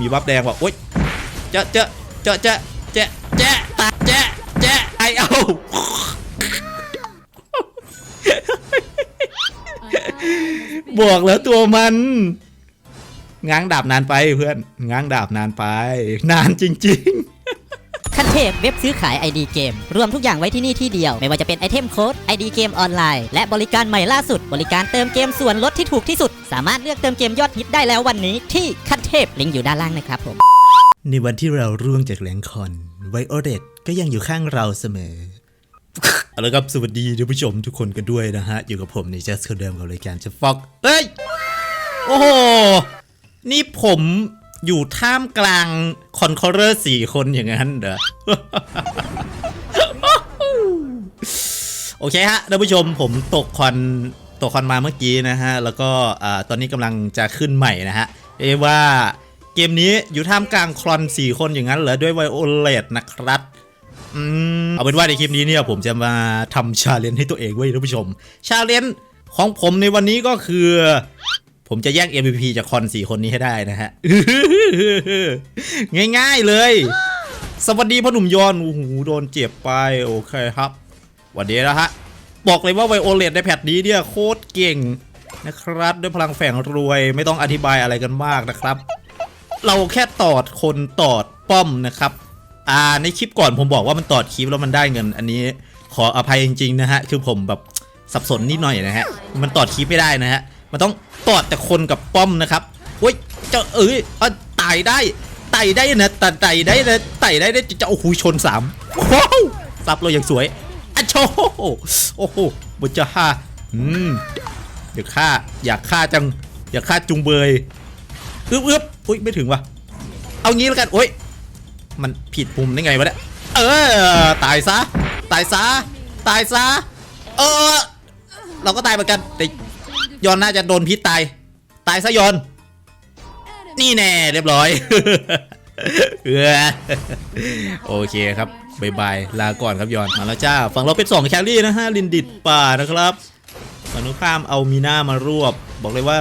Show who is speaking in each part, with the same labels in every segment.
Speaker 1: มีบัฟแดงว่ะโอ๊ยเจะเจะเจะเจะเจะเจะตาเจะเจะไอเอาบอกแล้วตัวมันง้างดาบนานไปเพื่อนง้างดาบนานไป นานจริง
Speaker 2: ขั้นเทพเว็บซื้อขาย ID เกม รวมทุกอย่างไว้ที่นี่ที่เดียว ไม่ว่าจะเป็นไอเทมโค้ด ID เกมออนไลน์ และบริการใหม่ล่าสุด บริการเติมเกมส่วนลดที่ถูกที่สุด สามารถเลือกเติมเกมยอดฮิตได้แล้ววันนี้ที่ขั้นเทพลิงก์อยู่ด้านล่างนะครับผม
Speaker 1: ในวันที่เราร่วงจากแหลงคอนไวโอเดตก็ยังอยู่ข้างเราเสมอ เอาละครับสวัสดีท่านผู้ชมทุกคนกันด้วยนะฮะ อยู่กับผมในเจสคนเดิมกับรายการจะฟอกเอ้ย โอ้โห นี่ผม อยู่ท่ามกลางคอนคอร์เรอร์สี่คนอย่างนั้นเหรอโอเคฮะท่านผู้ชมผมตกคอนตกคอนมาเมื่อกี้นะฮะ แล้วก็ตอนนี้กำลังจะขึ้นใหม่นะฮะเรียกว่าเกมนี้อยู่ท่ามกลางคลอน4คนอย่างนั้นเหรอด้วยไวโอเลตนะครับอืมเอาเป็นว่าในคลิปนี้เนี่ยผมจะมาทำชาเลนจ์ให้ตัวเองไว้ท่านผู้ชม ชาเลนจ์ของผมในวันนี้ก็คือ ผมจะแย่ง MVP จากคอน4คนนี้ให้ได้นะฮะ ง่ายๆเลย สวัสดีพ่อหนุ่มยอนโอ้โหโดนเจ็บไป โอเคครับ วันนี้นะฮะ บอกเลยว่าไวโอเลตในแพทนี้เนี่ยโคตรเก่งนะครับ ด้วยพลังแฝงรวยไม่ต้องอธิบายอะไรกันมากนะครับ เราแค่ตอดคนตอดป้อมนะครับ อ่าในคลิปก่อนผมบอกว่ามันตอดคลิปแล้วมันได้เงิน อันนี้ขออภัยจริงๆนะฮะ คือผมแบบสับสนนิดหน่อยนะฮะ มันตอดคลิปไม่ได้นะฮะ มันต้องตอดแต่คนกับป้อมนะครับเฮ้ยเจะเอ้ยอะไต่ได้ไต่ได้นะต่ไต่ได้นะไต่ได้ได้จะโอ้โหชนสามว้าวซับเราอย่างสวยอะโชโอ้โหบุจะฆ่าอืมเดี๋ยวฆ่าอยากฆ่าจังอยากฆ่าจุงเบยอึ๊บอึ๊บอุ้ยไม่ถึงวะเอางี้แล้วกันโอ้ยมันผิดปุ่มได้ไงวะเนี่ยเออตายซะตายซะตายซะเออเราก็ตายเหมือนกันแต่ ยอนน่าจะโดนพิษตาย ตายซะยอน นี่แน่เรียบร้อยโอเคครับบายบายลาก่อนครับยอนมาแล้วจ้า ฝั่งเราเป็น2แคลรี่นะฮะลินดิดป่านะครับฝั่งนู้นข้ามเอามีหน้ามารวบ บอกเลยว่า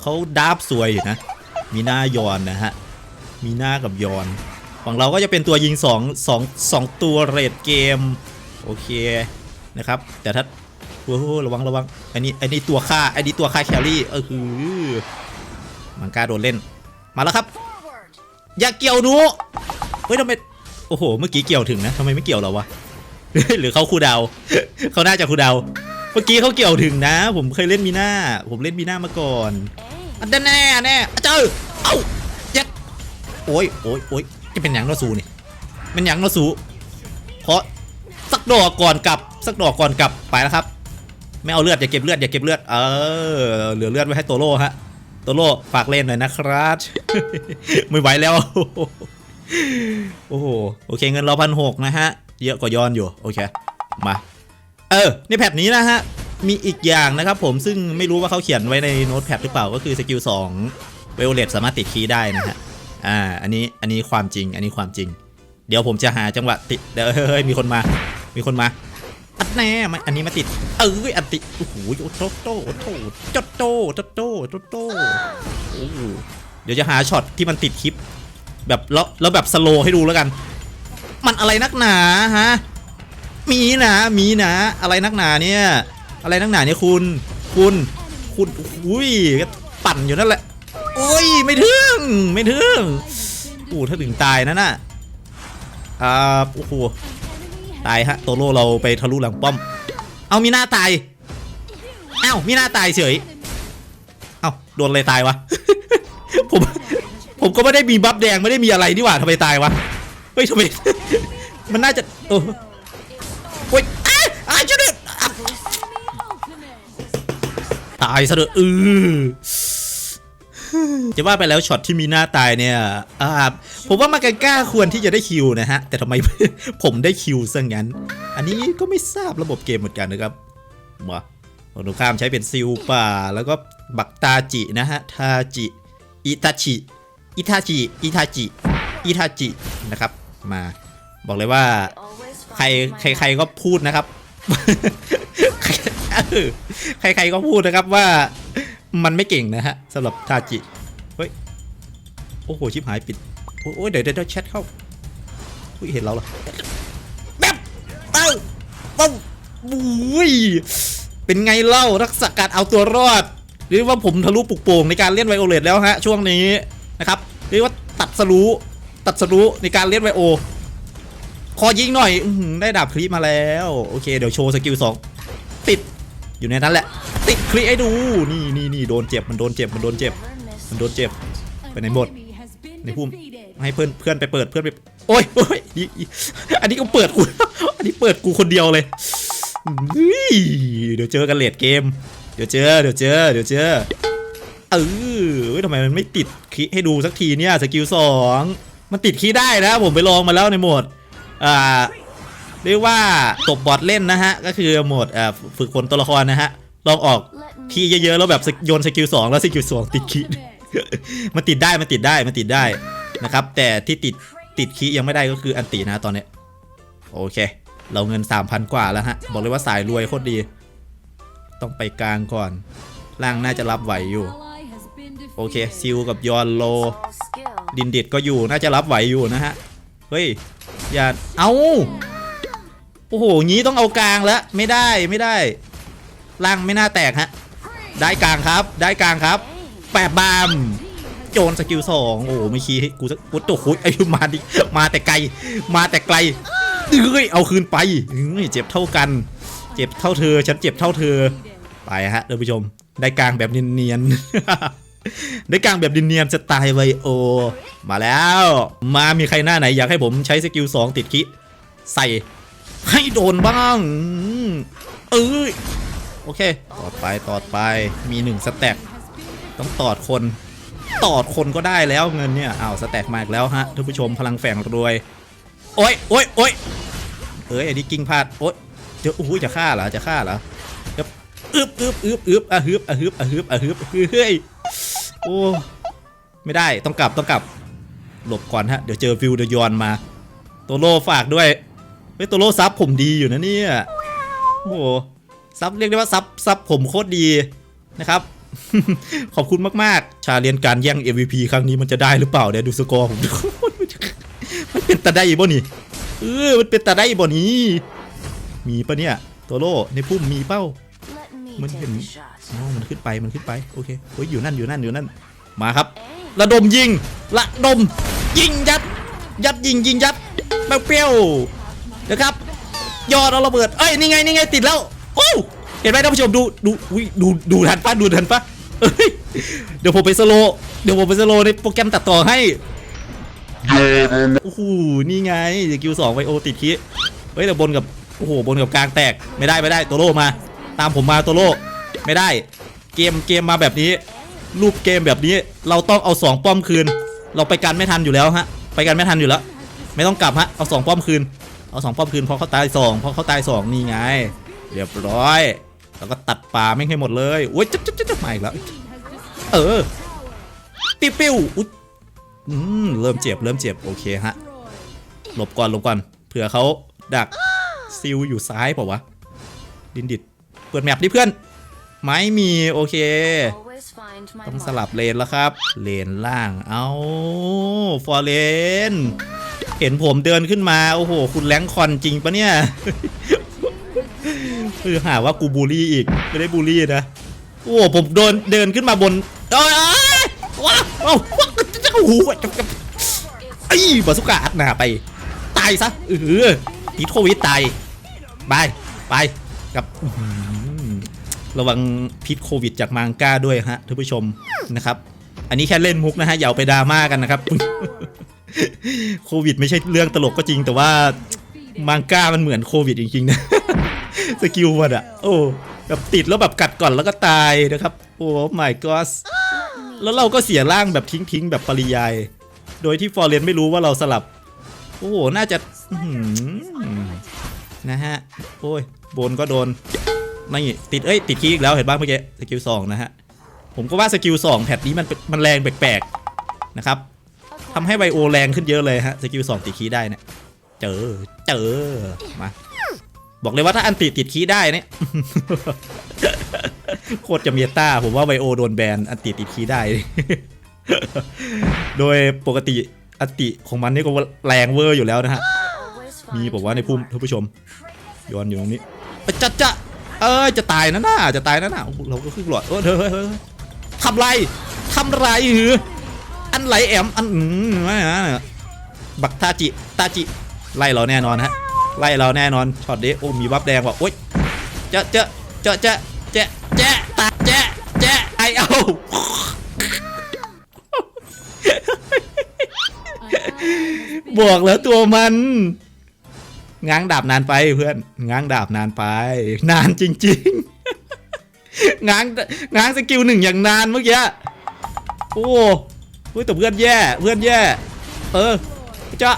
Speaker 1: เขาดาบสวยอยู่นะ มีหน้ายอนนะฮะ มีหน้ากับยอน ฝั่งเราก็จะเป็นตัวยิง2 2 2ตัวเรดเกม โอเคนะครับ แต่ถ้า โอ้โหระวังระวังอันนี้อันนี้ตัวฆ่าอันนี้ตัวฆ่าแครี่เออคือมังกาโดนเล่นมาแล้วครับอย่าเกี่ยวหนูเฮ้ยทำไมโอ้โห เมื่อกี้เกี่ยวถึงนะทำไมไม่เกี่ยวเราวะหรือเขาคูดาวเขาน่าจะคูดาวเมื่อกี้เขาเกี่ยวถึงนะ ผมเคยเล่นมีหน้า ผมเล่นมีหน้ามาก่อนอันแน่แน่เจอเอ้ายัดโอ้ยโอ้ยโอ้ยจะเป็นหยังโนสูนี่เป็นหยังโนสูเพราะสักดอกก่อนกลับสักดอกก่อนกลับไปแล้วครับ ไม่เอาเลือดอย่าเก็บเลือดอย่าเก็บเลือด เออ เหลือเลือดไว้ให้โตโร่ฮะ โตโร่ฝากเล่นหน่อยนะครับ ไม่ไหวแล้ว โอ้โห โอเคเงินเราพันหกนะฮะ เยอะกว่าย้อนอยู่ โอเค มา เออ ในแพทนี้นะฮะ มีอีกอย่างนะครับผม ซึ่งไม่รู้ว่าเขาเขียนไว้ในโน้ตแพดหรือเปล่า ก็คือสกิล2เวลเลตสามารถติดคีย์ได้นะฮะ อ่า อันนี้ อันนี้ความจริง อันนี้ความจริง เดี๋ยวผมจะหาจังหวะติดเดี๋ยวเฮ้ย มีคนมา มีคนมา แน่มันอันนี้มาติด เอออันติโอ้โหโอ้โตโตโอ้โตโจโตโจโตโตโอ้เดี๋ยวจะหาช็อตที่มันติดคลิป แบบแล้วแล้วแบบสโลให้ดูแล้วกัน มันอะไรนักหนาฮะมีนะมีนะ อะไรนักหนาเนี่ย อะไรนักหนาเนี่ยคุณคุณคุณอุ้ยก็ปั่นอยู่นั่นแหละโอ้ยไม่ถึงไม่ถึงโอ้ถ้าถึงตายนะน่ะอ่าโอ้โห ตายฮะโตโร่เราไปทะลุหลังป้อม เอามีหน้าตายเอ้ามีหน้าตายเฉยเอ้าโดนอะไรตายวะ ผมผมก็ไม่ได้มีบัฟแดงไม่ได้มีอะไรนี่หว่าทำไมตายวะเฮ้ยทำไมมันน่าจะโอ้โอ้ยอ้าอ้าช่วยด้วยอะตายซะเถอะเออจะว่าไปแล้วช็อตที่มีหน้าตายเนี่ยอ่า ผมว่ามากันก้าควรที่จะได้คิวนะฮะ แต่ทำไม ผมได้คิวซะงั้น อันนี้ก็ไม่ทราบระบบเกมเหมือนกันนะครับมาฝั่งตรงข้ามใช้เป็นซิลป่า แล้วก็บักตาจินะฮะ ทาจิ อิตาชิ อิทาจิอิทาจิ อิทาจินะครับ มาบอกเลยว่า ใครใครใครก็พูดนะครับเออใครๆก็พูดนะครับว่ามันไม่เก่งนะฮะสำหรับทาจิ เฮ้ย โอ้โห ชิบหายปิด โอ้ยเดี๋ยวเดี๋ยวแชทเข้าอุ้ยเห็นเราเหรอแบบเอ้าเอ้าอุ้ยเป็นไงเล่ารักษาการเอาตัวรอดหรือว่าผมทะลุปุกโป่งในการเล่นไวโอเลตแล้วฮะช่วงนี้นะครับหรือว่าตัดสรู้ตัดสรู้ในการเล่นไวโอขอยิงหน่อยอได้ดาบคลิปมาแล้วโอเคเดี๋ยวโชว์สกิลสองติดอยู่ในนั้นแหละ ติดคลิปให้ดูนี่นี่นี่โดนเจ็บมันโดนเจ็บมันโดนเจ็บมันโดนเจ็บไปไหนหมดในพุ่ม ให้เพื่อนเพื่อนไปเปิดเพื่อนไปโอ้ยโอ้ยอีอีอันนี้ก็เปิดกูอันนี้เปิดกูคนเดียวเลยเฮ้ยเดี๋ยวเจอกันเลดเกม เดี๋ยวเจอ เดี๋ยวเจอ เดี๋ยวเจอ เออทำไมมันไม่ติดคีย์ให้ดูสักทีเนี่ยสกิลสองมันติดคีย์ได้นะผมไปลองมาแล้วในโหมดอ่าเรียกว่าตบบอทเล่นนะฮะ ก็คือโหมดอ่าฝึกฝนตัวละครนะฮะ ลองออกคีย์เยอะๆแล้วแบบโยนสกิลสองแล้วสกิลสองติดคีย์มันติดได้ มันติดได้ มันติดได้ นะครับ แต่ที่ติดติดคีย์ยังไม่ได้ก็คืออันตินะตอนนี้โอเค เราเงิน 3,000 กว่าแล้วฮะ บอกเลยว่าสายรวยโคตรดี ต้องไปกลางก่อน ล่างน่าจะรับไหวอยู่ โอเคซิลกับยอนโล ดินดิดก็อยู่น่าจะรับไหวอยู่นะฮะ เฮ้ย อย่า เอาโอ้โห งี้ต้องเอากลางแล้ว ไม่ได้ไม่ได้ ล่างไม่น่าแตกฮะ ได้กลางครับ ได้กลางครับ แปบบาม โจนสกิลสองโอ้โหไม่คีกูสักกูตัวคุยไอ้มาดิมาแต่ไกล มาแต่ไกลเฮ้ยเอาคืนไปเจ็บเท่ากัน เจ็บเท่าเธอ ฉันเจ็บเท่าเธอ ไปฮะท่านผู้ชม ได้กลางแบบเนียนๆได้กลางแบบเนียนๆสไตล์ไวโอ มาแล้ว มามีใครหน้าไหนอยากให้ผมใช้สกิลสองติดคิใส่ให้โดนบ้าง เอ้ย โอเค ตอดไป ตอดไป มีหนึ่งสแต็กต้องตอดคน ตอดคนก็ได้แล้วเงินเนี่ยอ้าวสแต็กมาอีกแล้วฮะท่านผู้ชมพลังแฝงรวย โอ้ยโอ้ยโอ้ยเอ้ยอันนี้กิ้งพลาดโอ้ยเดี๋ยวโอ้จะฆ่าเหรอจะฆ่าเหรอเดี๋ยวอึบอึบอึบอึบอะฮึบอะฮึบอะฮึบอะฮึบเฮ้ยโอ้ไม่ได้ต้องกลับต้องกลับ หลบก่อนฮะเดี๋ยวเจอฟิวเดยอนมาโตโร่ฝากด้วยเฮ้ยโตโร่ซับผมดีอยู่นะเนี่ยโอ้โหซับเรียกได้ว่าซับซับผมโคตรดีนะครับ ขอบคุณมากๆ ชาเลียนการแย่ง MVP ครั้งนี้มันจะได้หรือเปล่าเดี๋ยวดูสกอร์ผมมันเป็นตาได้บ่นี่เออมันเป็นตาได้บ่นี่มีปะเนี่ยโตโร่ในพุ่มมีเป้า
Speaker 3: มันเห็น
Speaker 1: อ๋อมันขึ้นไปมันขึ้นไปโอเคโอ้ยอยู่นั่นอยู่นั่นอยู่นั่นมาครับ ระดมยิงระดมยิงยัด ยัดยิงยิงยัดเปรี้ยวนะครับยอดเอาระเบิดเอ้ยนี่ไงนี่ไงติดแล้วโอ้ ห็นไหมท่านผู้ชมดูดูอุ๊ยดูดูทันปะดูทันปะเดี๋ยวผมไปสโลเดี๋ยวผมไปสโลในโปรแกรมตัดต่อให้โอ้โหนี่ไงสกิลสองไวโอติดคีเฮ้ยแต่บนกับโอ้โหบนกับกลางแตกไม่ได้ไม่ได้ตัวโลมา ตามผมมาตัวโลไม่ได้ เกมเกมมาแบบนี้ รูปเกมแบบนี้เราต้องเอาสองป้อมคืน เราไปกันไม่ทันอยู่แล้วฮะ ไปกันไม่ทันอยู่แล้ว ไม่ต้องกลับฮะเอาสองป้อมคืนเอาสองป้อมคืนเพราะเขาตายสองเพราะเขาตายสองนี่ไง เรียบร้อย แล้วก็ตัดป่าไม่ให้หมดเลยโอ้ยจับจับจับจับมาอีกแล้ว เออ ปิ้วปิ้วอุ๊ยอืมเริ่มเจ็บเริ่มเจ็บโอเคฮะหลบก่อนหลบก่อนเผื่อเขาดักซิลอยู่ซ้ายเปล่าวะดินดิดเปิดแมปดิเพื่อน ไม่มีโอเค ต้องสลับเลนแล้วครับ เลนล่างเอาฟอร์เลนเห็นผมเดินขึ้นมา โอ้โห คุณแรงคอนจริงปะเนี่ย คือหาว่ากูบูลลี่อีก ไม่ได้บูลลี่นะ โอ้ผมโดนเดินขึ้นมาบนเอ้ยว้าวว้าวว้าวโอ้โหจับจับไอ้บาสุกะอัดหนาไป ตายซะเออติดโควิดตายบายไปกับระวังพิษโควิดจากมังกาด้วยฮะท่านผู้ชมนะครับ อันนี้แค่เล่นมุกนะฮะอย่าไปดราม่ากันนะครับ โควิดไม่ใช่เรื่องตลกก็จริง แต่ว่ามังกามันเหมือนโควิดจริงๆนะ สกิลมันอะโอ้แบบติดแล้วแบบกัดก่อนแล้วก็ตายนะครับ โอ้ my god แล้วเราก็เสียร่างแบบทิ้งๆ แบบปริยาย โดยที่ฟอร์เรนไม่รู้ว่าเราสลับ โอ้โห น่าจะนะฮะ โอ้ย โบนก็โดนนี่ติด เอ้ย ติดคีอีกแล้ว เห็นบ้างเมื่อกี้ สกิลสองนะฮะ ผมก็ว่าสกิลสองแพทนี้มันมันแรงแปลกๆ นะครับทำให้ไวโอแรงขึ้นเยอะเลยฮะ สกิลสองติดคีได้เนี่ย เจอ เจอ มา บอกเลยว่าถ้าอันติติดคีได้เนี่ยโคตรจะเมียต้าผมว่าไวโอโดนแบนอันติติดคีได้ โดยปกติอันติของมันนี่ก็แรงเวอร์อยู่แล้วนะฮะ มีบอกว่าในพุ่มท่านผู้ชมย้อนอยู่ตรงนี้จะจะเออจะตายนะน่าจะตายนะน่าเราก็ขึ้นหลอดเออเธอเฮ้ยเฮ้ยเฮ้ยทำไรทำไรหืออันไหลแอมอันอืมไม่นะบักตาจิตาจิไล่เราแน่นอนฮะ ไล่เราแน่นอนช็อตนี้โอ้มีบัฟแดงว่ะโอ๊ยจะจะจะจะจะจะตาเจ๊ะจะไอเอาบอกแล้วตัวมัน ง้างดาบนานไปเพื่อน ง้างดาบนานไป นานจริง ๆ ง้างง้างสกิลหนึ่งอย่างนานเมื่อกี้โอ้เฮ้ยแต่เพื่อนแย่ เพื่อนแย่ เออจะ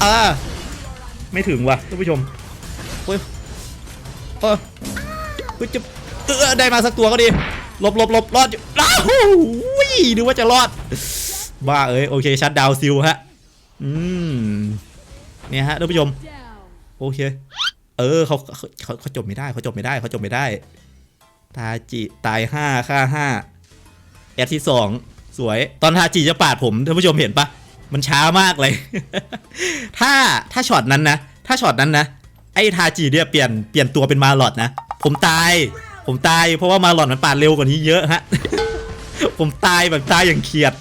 Speaker 1: เออ ไม่ถึงว่ะท่านผู้ชมเฮ้ยเออเฮ้ยจะเออได้มาสักตัวก็ดีหลบหลบหลบรอดอยู่อ้าวอุ้ยดูว่าจะรอด บ้าเอ้ยโอเคชัดดาวซิลฮะอืมเนี่ยฮะท่านผู้ชมโอเค เออเขาเขาเขาเขาจบไม่ได้เขาจบไม่ได้เขาจบไม่ได้ทาจิตายห้าฆ่าห้าแอดที่สองสวยตอนทาจิจะปาดผมท่านผู้ชมเห็นปะ มันช้ามากเลย ถ้าถ้าช็อตนั้นนะ ถ้าช็อตนั้นนะ ไอ้ทาจิเนี่ยเปลี่ยนเปลี่ยนตัวเป็นมาหลอดนะ ผมตาย ผมตายเพราะว่ามาหลอดมันปาดเร็วกว่านี้เยอะฮะ ผมตายแบบตายอย่างเขียด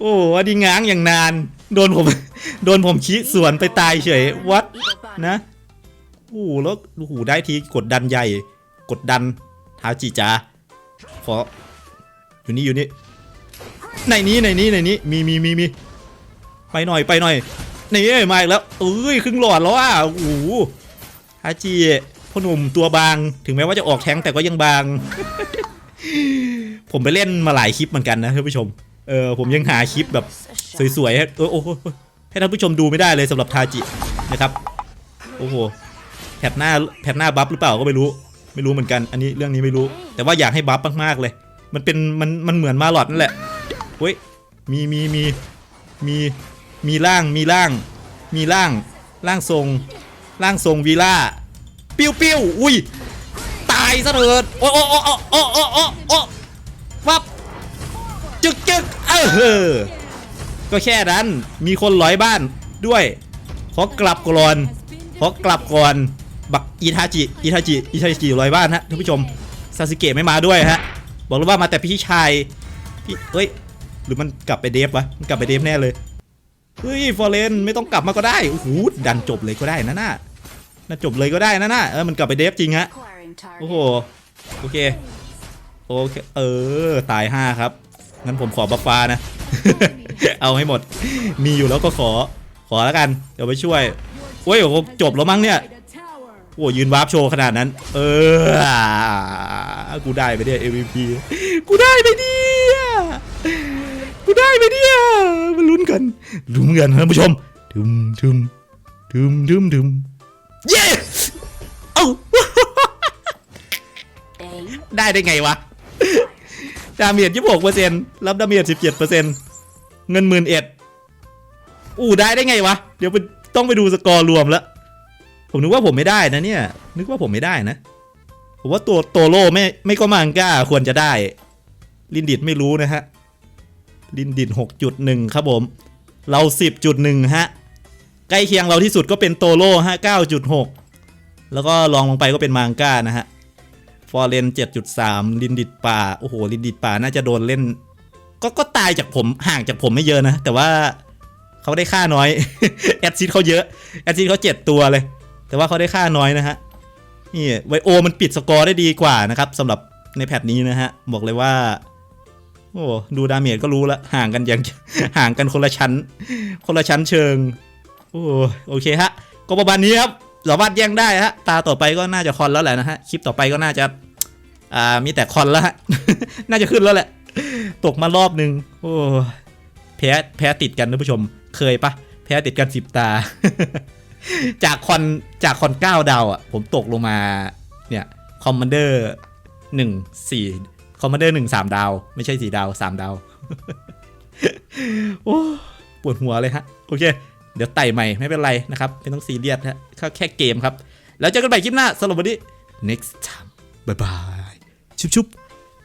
Speaker 1: โอ้อันนี้ง้างอย่างนาน โดนผม โดนผมชี้สวนไปตายเฉย วัดนะ โอ้โหแล้วโอ้โหได้ทีกดดันใหญ่ กดดันทาจีจ้าขออยู่นี่อยู่นี่ ในนี้ในนี้ในนี้มีมีมีมีไปหน่อยไปหน่อยนี่มาอีกแล้วเอ้ยครึ่งหลอดแล้วอะโอ้โหทาจีพ่อหนุ่มตัวบางถึงแม้ว่าจะออกแทงแต่ก็ยังบาง ผมไปเล่นมาหลายคลิปเหมือนกันนะท่านผู้ชมเออผมยังหาคลิปแบบสวยๆให้โอ้โหให้ท่านผู้ชมดูไม่ได้เลยสำหรับทาจินะครับโอ้โหแพทหน้าแพทหน้าบัฟหรือเปล่าก็ไม่รู้ไม่รู้เหมือนกัน อันนี้เรื่องนี้ไม่รู้ แต่ว่าอยากให้บัฟมากๆเลย มันเป็นมันมันเหมือนมาหลอดนั่นแหละ เฮ้ยมีมีมีมีมีร่างมีร่าง มีร่างร่างทรงร่างทรงวีล่าปิ้วปิ้วอุ้ยตายซะเถิดโอ้โอ้โอ้โอ้โอ้โอ้โอ้วับจึกจึกเออก็แค่นั้นมีคนร้อยบ้านด้วย ขอกลับก่อนขอกลับก่อนบักอิทาจิอิทาจิอิทาจิร้อยบ้านฮะท่านผู้ชมซาสึเกะไม่มาด้วยฮะบอกเลยว่ามาแต่พี่ชายพี่เอ้ย หรือมันกลับไปเดฟวะมันกลับไปเดฟแน่เลยเฮ้ยฟอร์เรนไม่ต้องกลับมาก็ได้โอ้โหดันจบเลยก็ได้นะน่าน่าจบเลยก็ได้นะน่าเออมันกลับไปเดฟจริงฮะโอ้โหโอเคโอเคเออตายห้าครับงั้นผมขอบัฟฟ้านะ เอาให้หมด มีอยู่แล้วก็ขอขอแล้วกัน เดี๋ยวไปช่วยโอ้ยโอ้โหจบแล้วมั้งเนี่ยโอ้ยืนวาร์ปโชว์ขนาดนั้น เออ กูได้ไปเนี่ย MVP กูได้ไปเนี่ยกู ได้ไปเนี่ยมาลุ้นกันลุ้นกันท่านผู้ชมทึมทึมทึมทึมทึมเย้เอ้าได้ได้ไงวะ ดาเมจยี่หกเปอร์เซ็นต์รับดาเมจสิบเจ็ดเปอร์เซ็นต์เงินหมื่นเอ็ดอู้ได้ได้ไงวะ เดี๋ยวไปต้องไปดูสกอร์รวมแล้ว ผมนึกว่าผมไม่ได้นะเนี่ย นึกว่าผมไม่ได้นะ ผมว่าตัวโตโร่ไม่ไม่ก็มังก้าควรจะได้ ลินดิดไม่รู้นะฮะ ลินดิดหกจุดหนึ่งครับผม เราสิบจุดหนึ่งฮะ ใกล้เคียงเราที่สุดก็เป็นโตโร่ฮะเก้าจุดหกแล้วก็ลองลงไปก็เป็นมังก้านะฮะ ฟอร์เรน 7.3 ลินดิดป่า โอ้โห ลินดิดป่าน่าจะโดนเล่น ก็ก็ตายจากผมห่างจากผมไม่เยอะนะ แต่ว่าเขาได้ค่าน้อย แอดซิดเขาเยอะ แอดซิดเขาเจ็ดตัวเลย แต่ว่าเขาได้ค่าน้อยนะฮะ นี่ไวโอมันปิดสกอร์ได้ดีกว่านะครับสำหรับในแพทนี้นะฮะ บอกเลยว่า โอ้ดูดาเมจก็รู้ละห่างกันอย่างห่างกันคนละชั้น คนละชั้นเชิง โอ้โอเคฮะ ก็ประมาณนี้ครับสามารถแย่งได้ฮะ ตาต่อไปก็น่าจะคอนแล้วแหละนะฮะ คลิปต่อไปก็น่าจะ อ่า มีแต่คอนแล้วฮะ น่าจะขึ้นแล้วแหละ ตกมารอบนึง โอ้ แพ้ แพ้ติดกันท่านผู้ชม เคยปะ แพ้ติดกันสิบตา จากคอน จากคอนเก้าดาวอะ ผมตกลงมา เนี่ย คอมมานเดอร์หนึ่งสี่ คอมมานเดอร์หนึ่งสามดาว ไม่ใช่สี่ดาวสามดาว โอ้ปวดหัวเลยฮะ โอเค เดี๋ยวไต่ใหม่ไม่เป็นไรนะครับ ไม่ต้องซีเรียสฮะแค่แค่เกมครับ แล้วเจอกันใหม่คลิปหน้าสำหรับวันนี้ next time bye bye ชุบชุบ